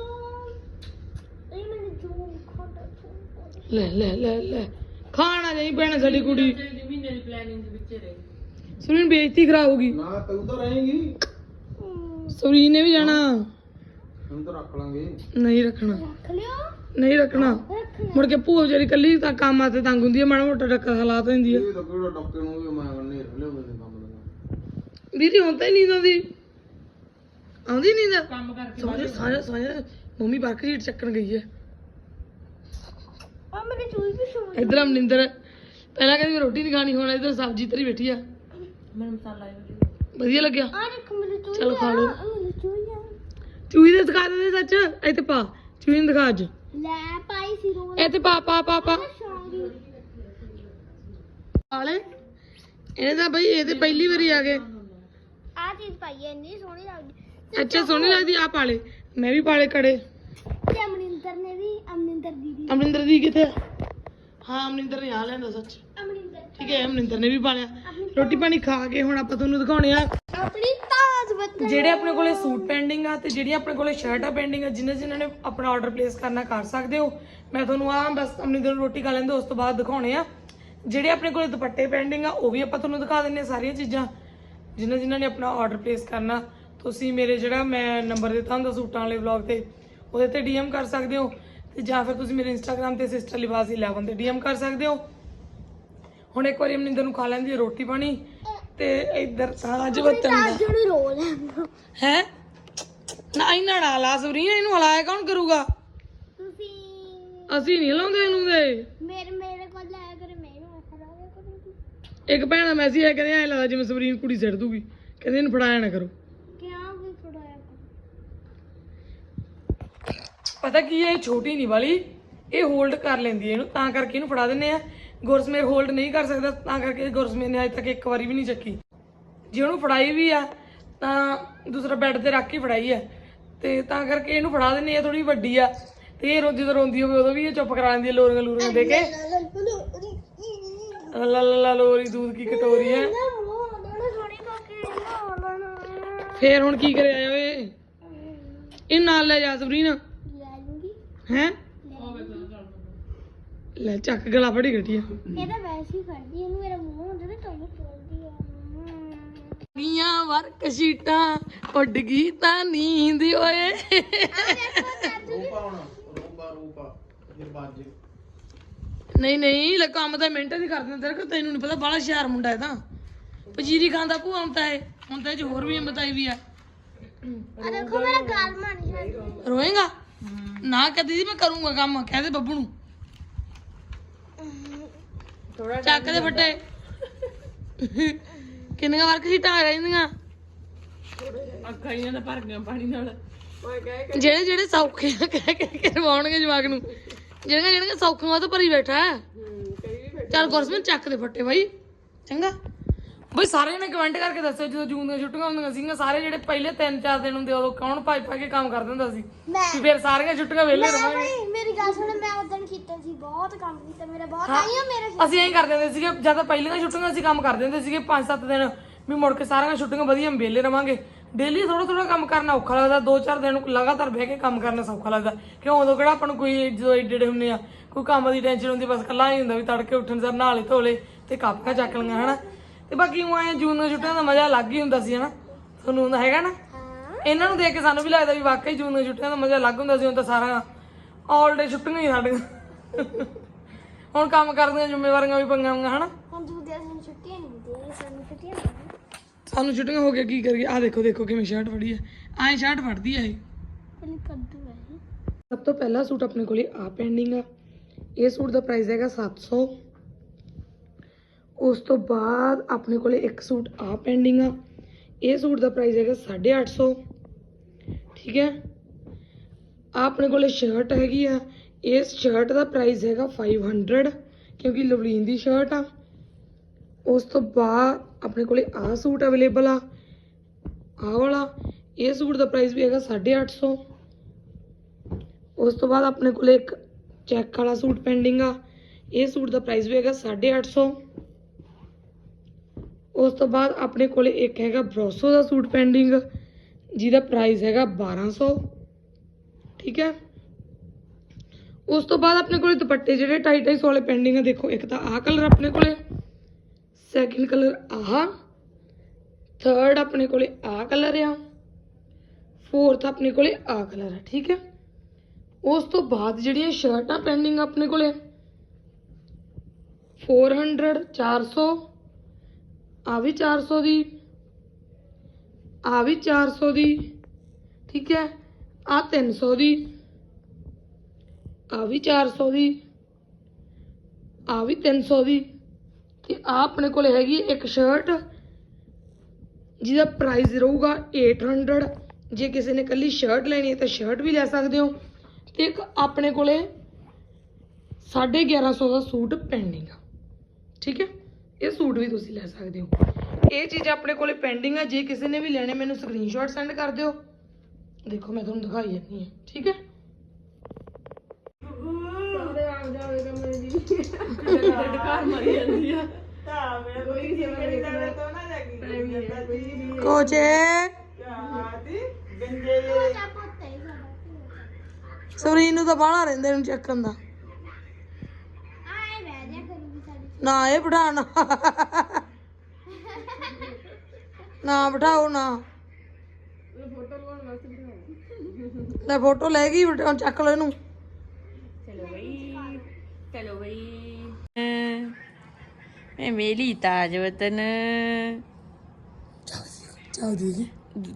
ਇਹ ਮੈਨੂੰ ਜੋ ਖਾਤਾ ਲੈ ਲੈ ਲੈ ਲੈ। ਖਾਣਾ ਜਾਈ ਭੈਣ ਸਾਡੀ ਕੁੜੀ। ਮਹੀਨੇ ਦੀ ਪਲੈਨਿੰਗ ਦੇ ਵਿੱਚ ਰਹੇ ਸੁਰੀਨ ਬੇਇੱਜ਼ਤੀ ਖਰਾਬ ਹੋ ਗਈ ਨਾ ਤੂੰ ਤਾਂ ਰਹੇਂਗੀ। ਸੁਰੀਨ ਨੇ ਵੀ ਜਾਣਾ। ਹੁਣ ਤਾਂ ਰੱਖ ਲਾਂਗੇ। ਨਹੀਂ ਰੱਖਣਾ। ਰੱਖ ਲਿਓ। ਨਹੀਂ ਰੱਖਣਾ। ਰੱਖ ਮੁੜ ਕੇ ਭੂਆ ਵਿਚਾਰੀ ਕੱਲੀ ਤਾਂ ਕੰਮ ਆਤੇ ਤੰਗ ਹੁੰਦੀ ਹੈ ਮਾੜਾ ਮੋਟਾ ਟੱਕਰ ਹਾਲਾਤ ਹੁੰਦੀ ਹੈ ਇਹ ਤਾਂ ਕਿਹੜਾ ਡਾਕਟਰ ਨੂੰ ਵੀ ਮੈਂ ਨਹੀਂ ਲਿਓ ਮੇਰੇ ਕੰਮ ਦਾ। ਵੀਰੇ ਹੁਣ ਤਾਂ ਹੀ ਨੀਂਦ ਆਉਂਦੀ। ਆਉਂਦੀ ਨੀਂਦ? ਕੰਮ ਕਰਕੇ ਸਾਰੇ ਸਾਰੇ ਸਾਰੇ ਮੰਮੀ ਬਾਕੀ ਸੀਟ ਚੱਕਣ ਗਈ ਹੈ ਆ ਮੇਰੇ ਚੂਈ ਵੀ ਸੋ ਇਧਰ ਅਮਨਿੰਦਰ ਪਹਿਲਾਂ ਕਹਿੰਦੀ ਮੈਂ ਰੋਟੀ ਨਹੀਂ ਖਾਣੀ ਹੁਣ ਇਧਰ ਸਬਜ਼ੀ ਤਰੀ ਬੈਠੀ ਆ। ਮੈਨੂੰ ਮਸਾਲਾ ਇਹ ਵਧੀਆ ਲੱਗਿਆ। ਆ ਰੱਖ ਮੇਰੇ ਚੂਈ ਚਲੋ ਖਾ ਲਓ। ਮੇਰੇ ਚੂਈ ਆ। ਦੇ ਦਿਖਾ ਦੇ ਸੱਚ? ਇੱਥੇ ਪਾ ਚੂਈ ਨੂੰ ਦਿਖਾ ਅੱਜ। ਲੈ ਪਾਈ ਸੀ ਰੋਲ। ਇੱਥੇ ਪਾ ਪਾ ਪਾ ਪਾ। ਸ਼ੌਂਗੀ ਆਲੇ ਇਹਨੇ ਤਾਂ ਬਈ ਇਹ ਤੇ ਪਹਿਲੀ ਵਾਰੀ ਆ ਗਏ। ਆ ਚੀਜ਼ ਪਾਈ ਐ ਇੰਨੀ ਸੋਹਣੀ ਲੱਗਦੀ। ਅੱਛਾ ਸੋਹਣੀ ਲੱਗਦੀ ਆ ਪਾਲੇ ਮੈਂ ਵੀ ਪਾਲੇ ਕੜੇ। ਅਮਰਿੰਦਰ ਅਮਰਿੰਦਰ ਦੀ ਕਿੱਥੇ ਆ? ਹਾਂ ਅਮਰਿੰਦਰ ਨੇ ਆ ਲੈਂਦਾ ਸੱਚ। ਅਮਰਿੰਦਰ ਠੀਕ ਹੈ ਅਮਰਿੰਦਰ ਨੇ ਵੀ ਪਾ ਲਿਆ। ਰੋਟੀ ਪਾਣੀ ਖਾ ਕੇ ਹੁਣ ਆਪਾਂ ਤੁਹਾਨੂੰ ਦਿਖਾਉਣੇ ਆ। ਆਪਣੀ ਤਾਜ ਬੱਚੇ ਜਿਹੜੇ ਆਪਣੇ ਕੋਲੇ ਸੂਟ ਪੈਂਡਿੰਗ ਆ ਤੇ ਜਿਹੜੀਆਂ ਆਪਣੇ ਕੋਲੇ ਸ਼ਰਟਾਂ ਪੈਂਡਿੰਗ ਆ ਜਿਨ੍ਹਾਂ ਜਿਨ੍ਹਾਂ ਨੇ ਆਪਣਾ ਆਰਡਰ ਪਲੇਸ ਕਰਨਾ ਕਰ ਸਕਦੇ ਹੋ। ਮੈਂ ਤੁਹਾਨੂੰ ਆ ਬਸ ਆਪਣੀ ਦਿਨ ਰੋਟੀ ਖਾ ਲੈਂਦੇ ਉਸ ਤੋਂ ਬਾਅਦ ਦਿਖਾਉਣੇ ਆ। ਜਿਹੜੇ ਆਪਣੇ ਕੋਲੇ ਦੁਪੱਟੇ ਪੈਂਡਿੰਗ ਆ ਉਹ ਵੀ ਆਪਾਂ ਤੁਹਾਨੂੰ ਦਿਖਾ ਦਿੰਨੇ ਆ ਸਾਰੀਆਂ ਚੀਜ਼ਾਂ। ਜਿਨ੍ਹਾਂ ਜਿਨ੍ਹਾਂ ਨੇ ਆਪਣਾ ਆਰਡਰ ਪਲੇਸ ਕਰਨਾ। ਤੁਸੀਂ ਮੇਰੇ ਜਿਹੜਾ ਮੈਂ ਨੰਬਰ ਦਿੱਤਾ ਹੁੰਦਾ ਸੂਟਾਂ ਵਾਲੇ ਵਲੌਗ ਤੇ ਉਹਦੇ ਤੇ ਡੀਐਮ ਕਰ ਸਕਦੇ ਹੋ। ਤੇ ਜਾਂ ਫਿਰ ਤੁਸੀਂ ਮੇਰੇ ਇੰਸਟਾਗ੍ਰam ਤੇ ਸਿਸਟਰ ਲਿਬਾਸ 11 ਤੇ ਡੀਐਮ ਕਰ ਸਕਦੇ ਹੋ। ਹੁਣ ਇੱਕ ਵਾਰੀ ਅਮਨਿੰਦਰ ਨੂੰ ਖਾ ਲੈਂਦੀ ਹੈ ਰੋਟੀ ਪਾਣੀ ਤੇ ਇੱਧਰ ਸਾਜ ਵਤਨ ਦਾ। ਨੂੰ ਰੋਲ ਹੈ ਹੈ? ਨਾ ਇਹਨਾਂ ਨਾਲ ਲਾ ਸਵਰੀਨ ਇਹਨੂੰ ਹਲਾਇਆ ਕੌਣ ਕਰੂਗਾ? ਤੁਸੀਂ ਅਸੀਂ ਨਹੀਂ ਲਾਉਂਦੇ ਇਹਨੂੰ ਦੇ ਮੇਰੇ ਮੇਰੇ ਕੋਲ ਲਾਇਆ ਕਰੇ ਮੈਨੂੰ ਖਰਾਬ ਕਰੂੰਗੀ। ਇੱਕ ਭੈਣਾ ਮੈਸੇਜ ਆਇਆ ਕਹਿੰਦੇ ਐ ਲੱਗਦਾ ਜਿਵੇਂ ਸਵਰੀਨ ਕੁੜੀ ਸਿੱਟ ਦੂਗੀ। ਕਹਿੰਦੇ ਇਹਨੂੰ ਫੜਾਇਆ ਨਾ ਕਰੋ ਕਿਉਂ ਵੀ ਫੜਾਇਆ ਕਰੋ ਪਤਾ ਕੀ ਹੈ, ਇਹ ਛੋਟੀ ਨਹੀਂ ਵਾਲੀ, ਇਹ ਹੋਲਡ ਕਰ ਲੈਂਦੀ ਹੈ ਇਹਨੂੰ, ਤਾਂ ਕਰਕੇ ਇਹਨੂੰ ਫੜਾ ਦਿੰਨੇ ਆ ਗੁਰਸਮੇਰ ਹੋਲਡ ਨਹੀਂ ਕਰ ਸਕਦਾ, ਤਾਂ ਕਰਕੇ ਗੁਰਸਮੇਰ ਨੇ ਅਜੇ ਤੱਕ ਇੱਕ ਵਾਰੀ ਵੀ ਨਹੀਂ ਚੱਕੀ। ਜੇ ਉਹਨੂੰ ਫੜਾਈ ਵੀ ਆ, ਤਾਂ ਦੂਸਰਾ ਬੈੱਡ ਤੇ ਰੱਖ ਕੇ ਫੜਾਈ ਆ। ਤੇ ਤਾਂ ਕਰਕੇ ਇਹਨੂੰ ਫੜਾ ਦਿੰਨੇ ਆ ਥੋੜੀ ਵੱਡੀ ਆ। ਤੇ ਇਹ ਰੋ ਜਦੋਂ ਰੋਂਦੀ ਹੋਵੇ, ਉਦੋਂ ਵੀ ਇਹ ਚੁੱਪ ਕਰਾ ਲੈਂਦੀ ਹੈ ਲੋਰੀਆਂ ਲੂਰੀਆਂ ਦੇ ਕੇ। ਲਾ ਲਾ ਲਾ ਲੋਰੀ ਦੂਧ ਕੀ ਕਟੋਰੀ ਹੈ ਫੇਰ ਹੁਣ ਕੀ ਕਰਿਆ ਓਏ? ਇਹ ਨਾਲ ਲੈ ਜਾ, ਸਬਰੀਨਾ। ਹੈ? ਲੈ ਚੱਕ ਗਲਾ ਫੜੀ ਗੱਡੀ ਆ। ਇਹ ਤਾਂ ਵੈਸੇ ਹੀ ਫੜਦੀ ਇਹਨੂੰ ਮੇਰਾ ਮੂੰਹ ਹੁੰਦਾ ਤੇ ਤੁਹਾਨੂੰ ਫੜਦੀ ਆ। ਗੀਆਂ ਵਰਕ ਸ਼ੀਟਾਂ ਉੱਡ ਗਈ ਤਾਂ ਨੀਂਦ ਓਏ। ਰੂਪਾ ਹੁਣ ਰੂਪਾ ਰੂਪਾ ਫਿਰ ਬਾਜ ਨਹੀਂ ਨਹੀਂ ਲੈ ਕੰਮ ਤਾਂ ਮਿੰਟ ਦੀ ਕਰ ਦਿੰਦੇ ਤੇਰੇ ਤੈਨੂੰ ਨਹੀਂ ਪਤਾ ਬਾਲਾ ਹੁਸ਼ਿਆਰ ਮੁੰਡਾ ਹੈ ਤਾਂ। ਪਜੀਰੀ ਖਾਂਦਾ ਭੂਆ ਹੁਣ ਤਾਂ ਇਹ ਹੁਣ ਤਾਂ ਇਹ 'ਚ ਹੋਰ ਵੀ ਬਤਾਈ ਵੀ ਆ। ਆ ਦੇਖੋ ਮੇਰਾ ਗਾਲ ਮਾਰੀ ਜਾਂਦੀ ਰੋਏਗਾ? ਨਾ ਕਹਦੀ ਦੀ ਮੈਂ ਕਰੂੰਗਾ ਕੰਮ ਕਹਦੇ ਬੱਬੂ ਨੂੰ। ਥੋੜਾ ਚੱਕ ਦੇ ਫੱਟੇ। ਕਿੰਨੀਆਂ ਵਰਕ ਸ਼ੀਟਾਂ ਆ ਰਹਿੰਦੀਆਂ? ਅੱਖਾਂ ਇਹਨਾਂ ਦਾ ਭਰ ਗਈਆਂ ਪਾਣੀ ਨਾਲ। ਜਿਹੜੇ ਜਿਹੜੇ ਸੌਖੇ ਆ ਕਹਿ ਕਹਿ ਕੇ ਰਵਾਉਣਗੇ ਜਵਾਕ ਨੂੰ। ਜਿਹੜੀਆਂ ਜਿਹੜੀਆਂ ਸੌਖੀਆਂ ਉਹ ਤਾਂ ਭਰੀ ਬੈਠਾ। ਹੈ ਚੱਲ ਗੁਰਸਮਨ ਚੱਕ ਦੇ ਫੱਟੇ ਬਾਈ। ਚੰਗਾ। ਬਈ ਸਾਰਿਆਂ ਨੇ ਕਮੈਂਟ ਕਰਕੇ ਦੱਸਿਓ ਜਦੋਂ ਜੂਨ ਦੀਆਂ ਛੁੱਟੀਆਂ ਹੁੰਦੀਆਂ ਸੀਗੀਆਂ ਸਾਰੇ ਜਿਹੜੇ ਪਹਿਲੇ 3-4 ਦਿਨ ਹੁੰਦੇ ਉਦੋਂ ਕੌਣ ਭਾਈ ਪਾ ਕੇ ਕੰਮ ਕਰਦਾ ਹੁੰਦਾ ਸੀ? ਮੈਂ। ਵੀ ਫਿਰ ਸਾਰੀਆਂ ਛੁੱਟੀਆਂ ਵਿਹਲੇ ਰਵਾਂਗੇ। ਭਾਈ ਮੇਰੀ ਗੱਲ ਸੁਣ ਮੈਂ ਉਦੋਂ ਕੀਤਾ ਸੀ ਬਹੁਤ ਕੰਮ ਕੀਤਾ ਮੇਰਾ ਬਹੁਤ ਆਈਆਂ ਮੇਰੇ ਅਸੀਂ ਐਂ ਕਰਦੇ ਹੁੰਦੇ ਸੀਗੇ ਜਦ ਪਹਿਲੀਆਂ ਛੁੱਟੀਆਂ ਅਸੀਂ ਕੰਮ ਕਰਦੇ ਹੁੰਦੇ ਸੀਗੇ 5-7 ਦਿਨ ਵੀ ਮੁੜ ਕੇ ਸਾਰੀਆਂ ਛੁੱਟੀਆਂ ਵਧੀਆ ਵਿਹਲੇ ਰਵਾਂਗੇ। ਡੇਲੀ ਥੋੜਾ ਥੋੜਾ ਕੰਮ ਕਰਨਾ ਔਖਾ ਲੱਗਦਾ 2-4 ਦਿਨ ਲਗਾਤਾਰ ਬਹਿ ਕੇ ਕੰਮ ਕਰਨਾ ਸੌਖਾ ਲੱਗਦਾ। ਕਿਉਂ ਉਦੋਂ ਕਿਹੜਾ ਆਪਾਂ ਨੂੰ ਕੋਈ ਜਦੋਂ ਏਡੇ ਏਡੇ ਹੁੰਨੇ ਆ ਕੋਈ ਕੰਮ ਦੀ ਟੈਨਸ਼ਨ ਹੁੰਦੀ ਬਸ ਕੱਲਾ ਹੀ ਹੁੰਦਾ ਵੀ ਤੜਕੇ ਉੱਠਣ ਸਰ ਨਹਾਲੇ ਧੋਲੇ ਤੇ ਕਾਪੀਆਂ ਚੱਕ ਲਈਆਂ ਹਨਾ? ਤੇ ਬਾਕੀ ਉਹ ਐ ਜੂਨ ਦੀਆਂ ਛੁੱਟੀਆਂ ਦਾ ਮਜ਼ਾ ਅਲੱਗ ਹੀ ਹੁੰਦਾ ਸੀ ਹਨਾ? ਤੁਹਾਨੂੰ ਹੁੰਦਾ ਹੈਗਾ ਨਾ? ਇਹਨਾਂ ਨੂੰ ਦੇਖ ਕੇ ਸਾਨੂੰ ਵੀ ਲੱਗਦਾ ਵੀ ਵਾਕਈ ਜੂਨ ਦੀਆਂ ਛੁੱਟੀਆਂ ਦਾ ਮਜ਼ਾ ਅਲੱਗ ਹੁੰਦਾ ਸੀ ਹੁਣ ਤਾਂ ਸਾਰਾ ਆਲ ਡੇ ਛੁੱਟੀਆਂ ਹੀ ਸਾਡੀਆਂ। ਹੁਣ ਕੰਮ ਕਰਦੀਆਂ ਜ਼ਿੰਮੇਵਾਰੀਆਂ ਵੀ ਪੰਗਾਂ ਹੋਈਆਂ ਹਨਾ? ਹੁਣ ਦੂਜੇ ਦਿਨ ਛੁੱਟੀਆਂ ਨਹੀਂ ਹੁੰਦੀਆਂ ਸਾਨੂੰ ਛੁੱਟੀਆਂ ਨਹੀਂ ਸਾਨੂੰ ਛੁੱਟੀਆਂ ਹੋ ਗਿਆ ਕੀ ਕਰੀਏ? ਆ ਦੇਖੋ ਦੇਖੋ ਕਿਵੇਂ ਸ਼ਰਟ ਫੜੀ ਹੈ। ਐਂ ਸ਼ਰਟ ਫੜਦੀ ਇਹ। ਹੈ ਸਭ ਤੋਂ ਪਹਿਲਾ ਸੂਟ ਆਪਣੇ ਕੋਲੇ ਆ ਪੈਂਡਿੰਗ ਆ। ਇਹ ਸੂਟ ਦਾ ਪ੍ਰਾਈਸ ਹੈਗਾ 700 ਉਸ ਤੋਂ ਬਾਅਦ ਆਪਣੇ ਕੋਲੇ ਇੱਕ ਸੂਟ ਆ ਪੈਂਡਿੰਗ ਆ ਇਹ ਸੂਟ ਦਾ ਪ੍ਰਾਈਸ ਹੈਗਾ 850 ਠੀਕ ਹੈ ਆ ਆਪਣੇ ਕੋਲੇ ਸ਼ਰਟ ਹੈਗੀ ਆ ਇਸ ਸ਼ਰਟ ਦਾ ਪ੍ਰਾਈਸ ਹੈਗਾ 500 ਕਿਉਂਕਿ ਲਵਲੀਨ ਦੀ ਸ਼ਰਟ ਆ ਉਸ ਤੋਂ ਬਾਅਦ ਆਪਣੇ ਕੋਲੇ ਆ ਸੂਟ ਅਵੇਲੇਬਲ ਆ ਆ ਵਾਲਾ ਇਹ ਸੂਟ ਦਾ ਪ੍ਰਾਈਸ ਵੀ ਹੈਗਾ 850 ਉਸ ਤੋਂ ਬਾਅਦ ਆਪਣੇ ਕੋਲੇ ਇੱਕ ਚੈੱਕ ਵਾਲਾ ਸੂਟ ਪੈਂਡਿੰਗ ਆ ਇਹ ਸੂਟ ਦਾ ਪ੍ਰਾਈਸ ਵੀ ਹੈਗਾ 850 ਉਸ ਤੋਂ ਬਾਅਦ ਆਪਣੇ ਕੋਲੇ ਇੱਕ ਹੈਗਾ ਬਰੋਸੋ ਦਾ ਸੂਟ ਪੈਂਡਿੰਗ ਜਿਹਦਾ ਪ੍ਰਾਈਸ ਹੈਗਾ 1200 ਠੀਕ ਹੈ ਉਸ ਤੋਂ ਬਾਅਦ ਆਪਣੇ ਕੋਲੇ ਦੁਪੱਟੇ ਜਿਹੜੇ ਟਾਈ ਟਾਈ ਵਾਲੇ ਪੈਂਡਿੰਗ ਆ ਦੇਖੋ ਇੱਕ ਤਾਂ ਆਹ ਕਲਰ ਆਪਣੇ ਕੋਲੇ ਸੈਕਿੰਡ ਕਲਰ ਆਹ ਥਰਡ ਆਪਣੇ ਕੋਲੇ ਆਹ ਕਲਰ ਆ ਫੋਰਥ ਆਪਣੇ ਕੋਲੇ ਆਹ ਕਲਰ ਆ ਠੀਕ ਹੈ ਉਸ ਤੋਂ ਬਾਅਦ ਜਿਹੜੀਆਂ ਸ਼ਰਟਾਂ ਪੈਂਡਿੰਗ ਆਪਣੇ ਕੋਲੇ 400 400 ਆ ਵੀ 400 ਦੀ, ਆ ਵੀ 400 ਦੀ, ਠੀਕ ਹੈ, ਆ 300 ਦੀ, ਆ ਵੀ 400 ਦੀ, ਆ ਵੀ 300 ਦੀ, ਤੇ ਆ ਆਪਣੇ ਕੋਲ ਹੈਗੀ ਇੱਕ ਸ਼ਰਟ ਜਿਹਦਾ ਪ੍ਰਾਈਸ ਰਹੂਗਾ 800 ਜੇ ਕਿਸੇ ਨੇ ਕੱਲੀ ਸ਼ਰਟ ਲੈਣੀ ਹੈ ਤਾਂ ਸ਼ਰਟ ਵੀ ਲੈ ਸਕਦੇ ਹੋ, ਤੇ ਇੱਕ ਆਪਣੇ ਕੋਲੇ 1150 ਦਾ ਸੂਟ ਪੈਂਡਿੰਗ ਆ, ਠੀਕ ਹੈ। ਇਹ ਸੂਟ ਵੀ ਤੁਸੀਂ ਲੈ ਸਕਦੇ ਹੋ। ਇਹ ਚੀਜ਼ ਆਪਣੇ ਕੋਲੇ ਪੈਂਡਿੰਗ ਆ ਜੇ ਕਿਸੇ ਨੇ ਵੀ ਲੈਣੇ ਮੈਨੂੰ ਸਕਰੀਨਸ਼ਾਟ ਸੈਂਡ ਕਰ ਦਿਓ। ਦੇਖੋ ਮੈਂ ਤੁਹਾਨੂੰ ਦਿਖਾਈ ਜਾਂਦੀ ਹਾਂ। ਠੀਕ ਹੈ? ਘਰ ਮਰੀ ਜਾਂਦੀ ਆ ਤਾਂ ਮੇਰੇ ਕੋਈ ਜਿਵੇਂ ਦਾ। ਤੋਂ ਨਾ ਜਾਗੀ ਜਾਂਦਾ ਜੀ ਕੋਚੇ ਆਦੀ ਗੰਜੇ ਜੇ ਤਾਂ ਪੁੱਤ ਹੈ ਸਾਡਾ ਸਵਰੀਨ ਨੂੰ ਤਾਂ ਬਾਹਲਾ ਰਹਿੰਦੇ ਨੂੰ ਚੱਕਣ ਦਾ। ਨਾ ਇਹ ਬਿਠਾਣਾ ਨਾ ਬਿਠਾਓ ਨਾ। ਲੈ ਫੋਟੋ ਲੈ ਗਈ ਬਿਠਾ- ਚੱਕ ਲਓ ਇਹਨੂੰ। ਚਲੋ ਬਈ ਚਲੋ ਬਈ। ਮੈਂ ਮੇਲੀ ਤਾਜ ਵਤਨ। ਦੀ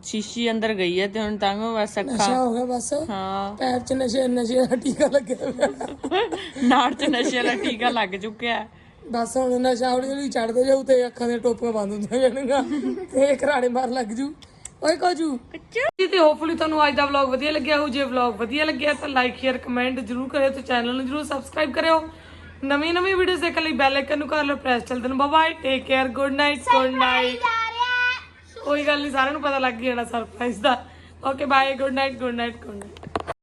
ਸ਼ੀਸ਼ੀ ਅੰਦਰ ਗਈ ਹੈ ਤੇ ਹੁਣ ਤਾਂ ਬਸ ਨਸ਼ਾ ਅੱਖਾਂ ਹੋ ਗਿਆ ਬਸ। ਹਾਂ। ਪੈਰ 'ਚ ਨਸ਼ੇ ਨਸ਼ੇ ਦਾ ਟੀਕਾ ਲੱਗਿਆ ਨਾੜ ਤੇ ਨਸ਼ੇ ਦਾ ਟੀਕਾ ਲੱਗ ਚੁੱਕਿਆ। ਬਸ ਹੁਣ ਨਸ਼ਾ ਹੌਲੀ ਹੌਲੀ ਚੜਦੇ ਜਾਊ ਤੇ ਅੱਖਾਂ ਦੀਆਂ ਟੋਪੀਆਂ ਬੰਦ ਹੁੰਦੀਆਂ ਜਾਣਗੀਆਂ। ਤੇ ਘਰਾੜੇ ਮਾਰ ਲੱਗ ਜੂ। ਓਏ ਕੋਜੂ। ਜੀ ਤੇ ਹੋਪਫੁਲੀ ਤੁਹਾਨੂੰ ਅੱਜ ਦਾ ਵਲੌਗ ਵਧੀਆ ਲੱਗਿਆ ਹੋ ਜੇ ਵਲੌਗ ਵਧੀਆ ਲੱਗਿਆ ਤਾਂ ਲਾਈਕ ਸ਼ੇਅਰ ਕਮੈਂਟ ਜਰੂਰ ਕਰਿਓ ਤੇ ਚੈਨਲ ਨੂੰ ਜਰੂਰ ਸਬਸਕ੍ਰਾਈਬ ਕਰਿਓ। ਨਵੀਂ ਨਵੀਂ ਵੀਡੀਓਜ਼ ਦੇਖਣ ਲਈ ਬੈਲ ਆਈਕਨ ਨੂੰ ਕਰ ਲਓ ਪ੍ਰੈਸ ਚਲਦੇ ਨੂੰ bye take care good night good night ਕੋਈ ਗੱਲ ਨਹੀਂ ਸਾਰਿਆਂ ਨੂੰ ਪਤਾ ਲੱਗ ਹੀ ਜਾਣਾ ਸਰਪ੍ਰਾਈਜ਼ ਦਾ। Okay bye good night good night good night